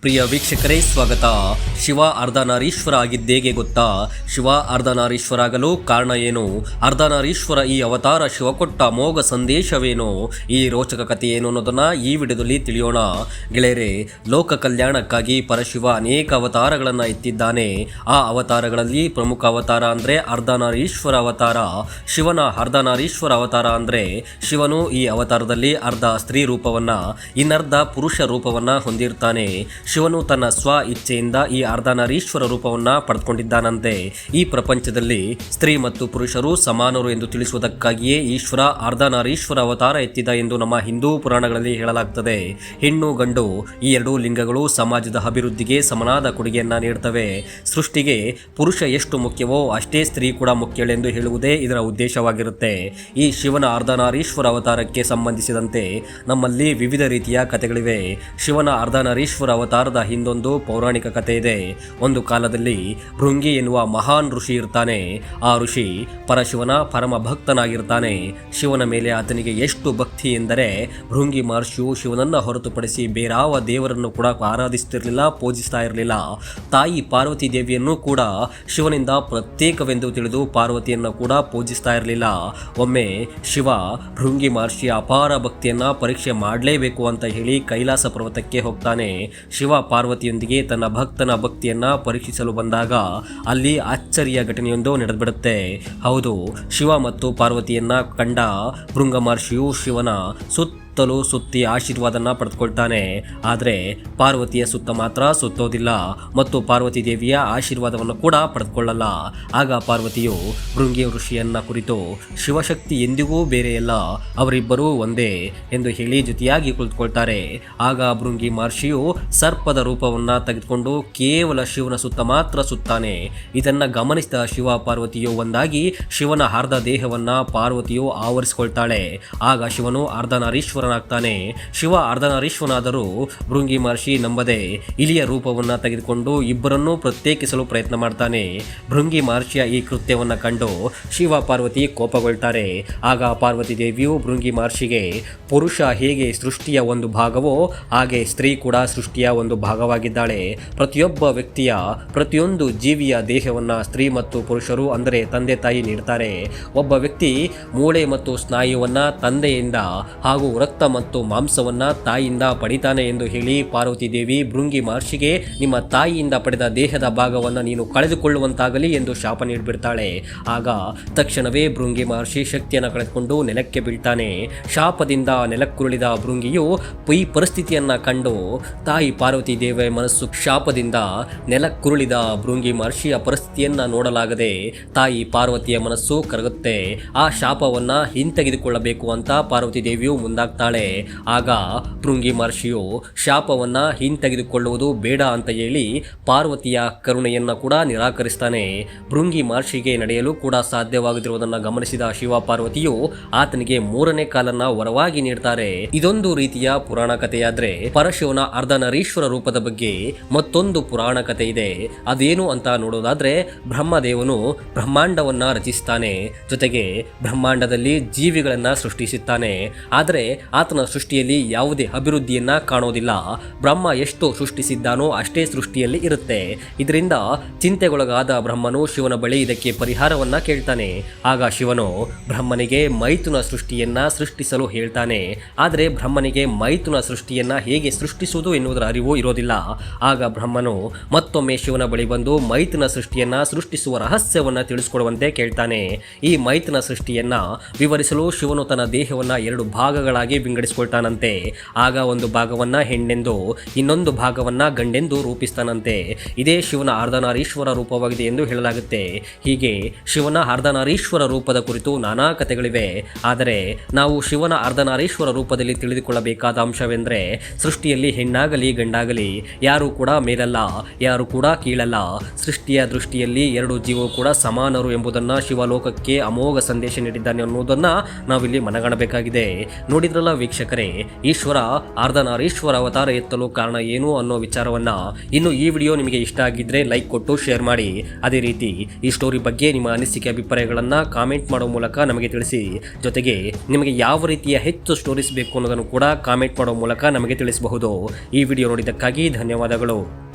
ಪ್ರಿಯ ವೀಕ್ಷಕರೇ, ಸ್ವಾಗತ. ಶಿವ ಅರ್ಧನಾರೀಶ್ವರ ಆಗಿದ್ದೇಗೆ ಗೊತ್ತಾ? ಶಿವ ಅರ್ಧನಾರೀಶ್ವರ ಆಗಲು ಕಾರಣ ಏನು? ಅರ್ಧನಾರೀಶ್ವರ ಈ ಅವತಾರ ಶಿವ ಕೊಟ್ಟ ಮೋಗ ಸಂದೇಶವೇನು? ಈ ರೋಚಕ ಕಥೆ ಏನು ಅನ್ನೋದನ್ನ ಈ ವಿಡಿಯೋದಲ್ಲಿ ತಿಳಿಯೋಣ. ಗೆಳೆಯರೆ, ಲೋಕ ಕಲ್ಯಾಣಕ್ಕಾಗಿ ಪರಶಿವ ಅನೇಕ ಅವತಾರಗಳನ್ನು ಎತ್ತಿದ್ದಾನೆ. ಆ ಅವತಾರಗಳಲ್ಲಿ ಪ್ರಮುಖ ಅವತಾರ ಅಂದ್ರೆ ಅರ್ಧನಾರೀಶ್ವರ ಅವತಾರ. ಶಿವನ ಅರ್ಧನಾರೀಶ್ವರ ಅವತಾರ ಅಂದ್ರೆ ಶಿವನು ಈ ಅವತಾರದಲ್ಲಿ ಅರ್ಧ ಸ್ತ್ರೀ ರೂಪವನ್ನ ಇನ್ನರ್ಧ ಪುರುಷ ರೂಪವನ್ನ ಹೊಂದಿರ್ತಾನೆ. ಶಿವನು ತನ್ನ ಸ್ವ ಇಚ್ಛೆಯಿಂದ ಈ ಅರ್ಧನಾರೀಶ್ವರ ರೂಪವನ್ನ ಪಡೆದುಕೊಂಡಿದ್ದಾನಂತೆ. ಈ ಪ್ರಪಂಚದಲ್ಲಿ ಸ್ತ್ರೀ ಮತ್ತು ಪುರುಷರು ಸಮಾನರು ಎಂದು ತಿಳಿಸುವುದಕ್ಕಾಗಿಯೇ ಈಶ್ವರ ಅರ್ಧನಾರೀಶ್ವರ ಅವತಾರ ಎತ್ತಿದ ಎಂದು ನಮ್ಮ ಹಿಂದೂ ಪುರಾಣಗಳಲ್ಲಿ ಹೇಳಲಾಗುತ್ತದೆ ಹೆಣ್ಣು ಗಂಡು ಈ ಎರಡೂ ಲಿಂಗಗಳು ಸಮಾಜದ ಅಭಿವೃದ್ಧಿಗೆ ಸಮನಾದ ಕೊಡುಗೆಯನ್ನು ನೀಡುತ್ತವೆ ಸೃಷ್ಟಿಗೆ ಪುರುಷ ಎಷ್ಟು ಮುಖ್ಯವೋ ಅಷ್ಟೇ ಸ್ತ್ರೀ ಕೂಡ ಮುಖ್ಯಳೆಂದು ಹೇಳುವುದೇ ಇದರ ಉದ್ದೇಶವಾಗಿರುತ್ತೆ. ಈ ಶಿವನ ಅರ್ಧನಾರೀಶ್ವರ ಅವತಾರಕ್ಕೆ ಸಂಬಂಧಿಸಿದಂತೆ ನಮ್ಮಲ್ಲಿ ವಿವಿಧ ರೀತಿಯ ಕಥೆಗಳಿವೆ. ಶಿವನ ಅರ್ಧನಾರೀಶ್ವರ ಅವತಾರದ ಹಿಂದೊಂದು ಪೌರಾಣಿಕ ಕಥೆ ಇದೆ. ಒಂದು ಕಾಲದಲ್ಲಿ ಭೃಂಗಿ ಎನ್ನುವ ಮಹಾನ್ ಋಷಿ ಇರ್ತಾನೆ. ಆ ಋಷಿ ಪರಶಿವನ ಪರಮ ಭಕ್ತನಾಗಿರ್ತಾನೆ. ಶಿವನ ಮೇಲೆ ಆತನಿಗೆ ಎಷ್ಟು ಭಕ್ತಿ ಎಂದರೆ ಭೃಂಗಿ ಮಹರ್ಷಿಯು ಶಿವನನ್ನ ಹೊರತುಪಡಿಸಿ ಬೇರಾವ ದೇವರನ್ನು ಕೂಡ ಆರಾಧಿಸುತ್ತಿರಲಿಲ್ಲ ಪೂಜಿಸ್ತಾ ಇರಲಿಲ್ಲ. ತಾಯಿ ಪಾರ್ವತಿ ದೇವಿಯನ್ನು ಕೂಡ ಶಿವನಿಂದ ಪ್ರತ್ಯೇಕವೆಂದು ತಿಳಿದು ಪಾರ್ವತಿಯನ್ನು ಕೂಡ ಪೂಜಿಸ್ತಾ ಇರಲಿಲ್ಲ. ಒಮ್ಮೆ ಶಿವ ಭೃಂಗಿ ಮಹರ್ಷಿಯ ಅಪಾರ ಭಕ್ತಿಯನ್ನ ಪರೀಕ್ಷೆ ಮಾಡಲೇಬೇಕು ಅಂತ ಹೇಳಿ ಕೈಲಾಸ ಪರ್ವತಕ್ಕೆ ಹೋಗ್ತಾನೆ. ಶಿವ ಪಾರ್ವತಿಯೊಂದಿಗೆ ತನ್ನ ಭಕ್ತನ ಭಕ್ತಿಯನ್ನ ಪರೀಕ್ಷಿಸಲು ಬಂದಾಗ ಅಲ್ಲಿ ಅಚ್ಚರಿಯ ಘಟನೆಯೊಂದು ನಡೆದುಬಿಡುತ್ತೆ. ಹೌದು, ಶಿವ ಮತ್ತು ಪಾರ್ವತಿಯನ್ನ ಕಂಡ ಭೃಂಗ ಮಹರ್ಷಿಯು ಶಿವನ ಸುತ್ತ ಸುತ್ತಲೂ ಸುತ್ತಿ ಆಶೀರ್ವಾದನ ಪಡೆದುಕೊಳ್ತಾನೆ. ಆದರೆ ಪಾರ್ವತಿಯ ಸುತ್ತ ಮಾತ್ರ ಸುತ್ತೋದಿಲ್ಲ ಮತ್ತು ಪಾರ್ವತಿ ದೇವಿಯ ಆಶೀರ್ವಾದವನ್ನು ಕೂಡ ಪಡೆದುಕೊಳ್ಳಲ್ಲ. ಆಗ ಪಾರ್ವತಿಯು ಭೃಂಗಿ ಋಷಿಯನ್ನ ಕುರಿತು, ಶಿವಶಕ್ತಿ ಎಂದಿಗೂ ಬೇರೆಯಲ್ಲ, ಅವರಿಬ್ಬರೂ ಒಂದೇ ಎಂದು ಹೇಳಿ ಜೊತೆಯಾಗಿ ಕುಳಿತುಕೊಳ್ತಾರೆ. ಆಗ ಭೃಂಗಿ ಮಹರ್ಷಿಯು ಸರ್ಪದ ರೂಪವನ್ನ ತೆಗೆದುಕೊಂಡು ಕೇವಲ ಶಿವನ ಸುತ್ತ ಮಾತ್ರ ಸುತ್ತಾನೆ. ಇದನ್ನು ಗಮನಿಸಿದ ಶಿವ ಪಾರ್ವತಿಯು ಒಂದಾಗಿ ಶಿವನ ಅರ್ಧ ದೇಹವನ್ನ ಪಾರ್ವತಿಯು ಆವರಿಸಿಕೊಳ್ತಾಳೆ. ಆಗ ಶಿವನು ಅರ್ಧನಾರೀಶ್ವರನಾಗ್ತಾನೆ ಶಿವ ಅರ್ಧನರೀಶ್ವನಾದರೂ ಭೃಂಗಿ ಮಹರ್ಷಿ ನಂಬದೆ ಇಲಿಯ ರೂಪವನ್ನ ತೆಗೆದುಕೊಂಡು ಇಬ್ಬರನ್ನೂ ಪ್ರತ್ಯೇಕಿಸಲು ಪ್ರಯತ್ನ ಮಾಡ್ತಾನೆ. ಭೃಂಗಿ ಮಹರ್ಷಿಯ ಈ ಕೃತ್ಯವನ್ನು ಕಂಡು ಶಿವ ಪಾರ್ವತಿ ಕೋಪಗೊಳ್ತಾರೆ. ಆಗ ಪಾರ್ವತಿ ದೇವಿಯು ಭೃಂಗಿ ಮಹರ್ಷಿಗೆ, ಪುರುಷ ಹೇಗೆ ಸೃಷ್ಟಿಯ ಒಂದು ಭಾಗವೋ ಹಾಗೆ ಸ್ತ್ರೀ ಕೂಡ ಸೃಷ್ಟಿಯ ಒಂದು ಭಾಗವಾಗಿದ್ದಾಳೆ. ಪ್ರತಿಯೊಬ್ಬ ವ್ಯಕ್ತಿಯ, ಪ್ರತಿಯೊಂದು ಜೀವಿಯ ದೇಹವನ್ನ ಸ್ತ್ರೀ ಮತ್ತು ಪುರುಷರು ಅಂದರೆ ತಂದೆ ತಾಯಿ ನೀಡ್ತಾರೆ. ಒಬ್ಬ ವ್ಯಕ್ತಿ ಮೂಳೆ ಮತ್ತು ಸ್ನಾಯುವನ್ನ ತಂದೆಯಿಂದ ಹಾಗೂ ರಕ್ತ ಮತ್ತು ಮಾಂಸವನ್ನ ತಾಯಿಯಿಂದ ಪಡಿತಾನೆ ಎಂದು ಹೇಳಿ ಪಾರ್ವತಿ ದೇವಿ ಭೃಂಗಿ ಮಹರ್ಷಿಗೆ, ನಿಮ್ಮ ತಾಯಿಯಿಂದ ಪಡೆದ ದೇಹದ ಭಾಗವನ್ನು ನೀನು ಕಳೆದುಕೊಳ್ಳುವಂತಾಗಲಿ ಎಂದು ಶಾಪ ನೀಡಿಬಿಡ್ತಾಳೆ. ಆಗ ತಕ್ಷಣವೇ ಭೃಂಗಿ ಮಹರ್ಷಿ ಶಕ್ತಿಯನ್ನು ಕಳೆದುಕೊಂಡು ನೆಲಕ್ಕೆ ಬೀಳ್ತಾನೆ. ಶಾಪದಿಂದ ನೆಲಕ್ಕುರುಳಿದ ಭೃಂಗಿಯು ಈ ಪರಿಸ್ಥಿತಿಯನ್ನ ಕಂಡು ತಾಯಿ ಪಾರ್ವತಿ ದೇವಿಯ ಮನಸ್ಸು ಶಾಪದಿಂದ ನೆಲಕ್ಕುರುಳಿದ ಭೃಂಗಿ ಮಹರ್ಷಿಯ ಪರಿಸ್ಥಿತಿಯನ್ನ ನೋಡಲಾಗದೆ ತಾಯಿ ಪಾರ್ವತಿಯ ಮನಸ್ಸು ಕರಗುತ್ತೆ. ಆ ಶಾಪವನ್ನ ಹಿಂತೆಗೆದುಕೊಳ್ಳಬೇಕು ಅಂತ ಪಾರ್ವತಿ ದೇವಿಯು ಮುಂದಾಗ್ತಾಳೆ ಆಗ ಭೃಂಗಿ ಮಹರ್ಷಿಯು ಶಾಪವನ್ನ ಹಿಂತೆಗೆದುಕೊಳ್ಳುವುದು ಬೇಡ ಅಂತ ಹೇಳಿ ಪಾರ್ವತಿಯ ಕರುಣೆಯನ್ನ ಕೂಡ ನಿರಾಕರಿಸ್ತಾನೆ. ಭೃಂಗಿ ಮಹರ್ಷಿಗೆ ನಡೆಯಲು ಕೂಡ ಸಾಧ್ಯವಾಗದಿರುವುದನ್ನು ಗಮನಿಸಿದ ಶಿವ ಪಾರ್ವತಿಯು ಆತನಿಗೆ ಮೂರನೇ ಕಾಲನ್ನ ವರವಾಗಿ ನೀಡ್ತಾರೆ. ಇದೊಂದು ರೀತಿಯ ಪುರಾಣ ಕಥೆಯಾದ್ರೆ ಪರಶಿವನ ಅರ್ಧನರೀಶ್ವರ ರೂಪದ ಬಗ್ಗೆ ಮತ್ತೊಂದು ಪುರಾಣ ಕಥೆ ಇದೆ. ಅದೇನು ಅಂತ ನೋಡೋದಾದ್ರೆ ಬ್ರಹ್ಮದೇವನು ಬ್ರಹ್ಮಾಂಡವನ್ನ ರಚಿಸ್ತಾನೆ. ಜೊತೆಗೆ ಬ್ರಹ್ಮಾಂಡದಲ್ಲಿ ಜೀವಿಗಳನ್ನ ಸೃಷ್ಟಿಸುತ್ತಾನೆ. ಆದರೆ ಆತನ ಸೃಷ್ಟಿಯಲ್ಲಿ ಯಾವುದೇ ಅಭಿವೃದ್ಧಿಯನ್ನ ಕಾಣೋದಿಲ್ಲ ಬ್ರಹ್ಮ ಎಷ್ಟು ಸೃಷ್ಟಿಸಿದ್ದಾನೋ ಅಷ್ಟೇ ಸೃಷ್ಟಿಯಲ್ಲಿ ಇರುತ್ತೆ. ಇದರಿಂದ ಚಿಂತೆಗೊಳಗಾದ ಬ್ರಹ್ಮನು ಶಿವನ ಬಳಿ ಇದಕ್ಕೆ ಪರಿಹಾರವನ್ನ ಕೇಳ್ತಾನೆ. ಆಗ ಶಿವನು ಬ್ರಹ್ಮನಿಗೆ ಮೈಥುನ ಸೃಷ್ಟಿಯನ್ನ ಸೃಷ್ಟಿಸಲು ಹೇಳ್ತಾನೆ. ಆದರೆ ಬ್ರಹ್ಮನಿಗೆ ಮೈಥುನ ಸೃಷ್ಟಿಯನ್ನ ಹೇಗೆ ಸೃಷ್ಟಿಸುವುದು ಎನ್ನುವುದರ ಅರಿವು ಇರೋದಿಲ್ಲ. ಆಗ ಬ್ರಹ್ಮನು ಮತ್ತೊಮ್ಮೆ ಶಿವನ ಬಳಿ ಬಂದು ಮೈಥುನ ಸೃಷ್ಟಿಯನ್ನ ಸೃಷ್ಟಿಸುವ ರಹಸ್ಯವನ್ನ ತಿಳಿಸಿಕೊಡುವಂತೆ ಕೇಳ್ತಾನೆ. ಈ ಮೈಥುನ ಸೃಷ್ಟಿಯನ್ನ ವಿವರಿಸಲು ಶಿವನು ತನ್ನ ದೇಹವನ್ನ ಎರಡು ಭಾಗಗಳಾಗಿ ವಿಂಗಡಿಸಿಕೊಳ್ತಾನಂತೆ ಆಗ ಒಂದು ಭಾಗವನ್ನ ಹೆಣ್ಣೆಂದು, ಇನ್ನೊಂದು ಭಾಗವನ್ನ ಗಂಡೆಂದು ರೂಪಿಸ್ತಾನಂತೆ. ಇದೇ ಶಿವನ ಅರ್ಧನಾರೀಶ್ವರ ರೂಪವಾಗಿದೆ ಎಂದು ಹೇಳಲಾಗುತ್ತೆ. ಹೀಗೆ ಶಿವನ ಅರ್ಧನಾರೀಶ್ವರ ರೂಪದ ಕುರಿತು ನಾನಾ ಕಥೆಗಳಿವೆ. ಆದರೆ ನಾವು ಶಿವನ ಅರ್ಧನಾರೀಶ್ವರ ರೂಪದಲ್ಲಿ ತಿಳಿದುಕೊಳ್ಳಬೇಕಾದ ಅಂಶವೆಂದರೆ, ಸೃಷ್ಟಿಯಲ್ಲಿ ಹೆಣ್ಣಾಗಲಿ, ಗಂಡಾಗಲಿ, ಯಾರು ಕೂಡ ಮೇಲಲ್ಲ, ಯಾರು ಕೂಡ ಕೀಳಲ್ಲ. ಸೃಷ್ಟಿಯ ದೃಷ್ಟಿಯಲ್ಲಿ ಎರಡು ಜೀವವು ಕೂಡ ಸಮಾನರು ಎಂಬುದನ್ನು ಶಿವಲೋಕಕ್ಕೆ ಅಮೋಘ ಸಂದೇಶ ನೀಡಿದ್ದಾನೆ ಅನ್ನೋದನ್ನು ನಾವಿಲ್ಲಿ ಮನಗಾಣಬೇಕಾಗಿದೆ. ನೋಡಿದ್ರಲ್ಲ ಅಲ್ಲ ವೀಕ್ಷಕರೇ, ಈಶ್ವರ, ಅರ್ಧನಾರೀಶ್ವರ ಅವತಾರ ಎತ್ತಲು ಕಾರಣ ಏನು ಅನ್ನೋ ವಿಚಾರವನ್ನ ಇನ್ನು ಈ ವಿಡಿಯೋ ನಿಮಗೆ ಇಷ್ಟ ಆಗಿದ್ರೆ ಲೈಕ್ ಕೊಟ್ಟು ಶೇರ್ ಮಾಡಿ. ಅದೇ ರೀತಿ ಈ ಸ್ಟೋರಿ ಬಗ್ಗೆ ನಿಮ್ಮ ಅನಿಸಿಕೆ ಅಭಿಪ್ರಾಯಗಳನ್ನ ಕಾಮೆಂಟ್ ಮಾಡೋ ಮೂಲಕ ನಮಗೆ ತಿಳಿಸಿ. ಜೊತೆಗೆ ನಿಮಗೆ ಯಾವ ರೀತಿಯ ಹೆಚ್ಚು ಸ್ಟೋರೀಸ್ ಬೇಕು ಅನ್ನೋದನ್ನು ಕೂಡ ಕಾಮೆಂಟ್ ಮಾಡೋ ಮೂಲಕ ನಮಗೆ ತಿಳಿಸಬಹುದು. ಈ ವಿಡಿಯೋ ನೋಡಿದ್ದಕ್ಕಾಗಿ ಧನ್ಯವಾದಗಳು.